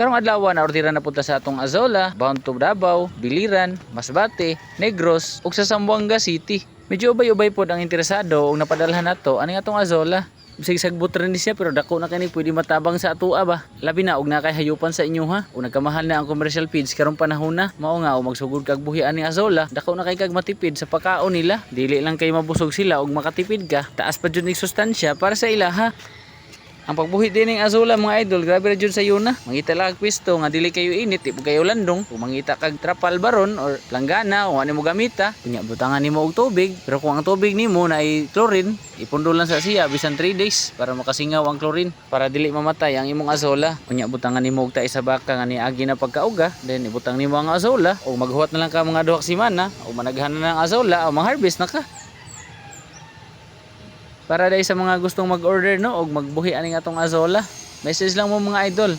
Karong adlaw na ordiran na punta sa atong Azola, bound to Davao, Biliran, Masbate, Negros ug sa Zamboanga City. Medyo ubay-ubay pod ang interesado ug napadalhan nato ani atong Azola. Rin ni siya pero dako na kani pwede matabang sa atua ba. Labi na og nakay hayupan sa inyo ha. Ug nagkamahal na ang commercial feeds karong panahon na. Mao nga og magsugod kag buhi ani Azola, dako na kay kag matipid sa pagkaon nila. Dili lang kay mabusog sila og makatipid ka. Taas pa jud ning sustansya para sa ila ha. Ang pagbuhi din ng Azola mga idol, grabe na dyan sa yuna. Mangita lang ang pwesto, nga dili kayo init, di kayo landong. Kung mangita kag trapal baron or langgana, kung ano mo gamita, kunya butangan nimo og tubig. Pero kung ang tubig nimo na ay chlorine, ipundo lang sa siya bisan 3 days para makasingaw ang chlorine para dili mamatay ang imong Azola. Kunya butangan nimo og tae sa baka nga niagi na pagkauga, then ibutang nimo ang Azola o maghuwat na lang ka mga duha semana o managhan na ng Azola o mag-harvest na ka para dahil sa mga gustong mag-order no og magbuhi aning atong Azola. Message lang mo mga idol.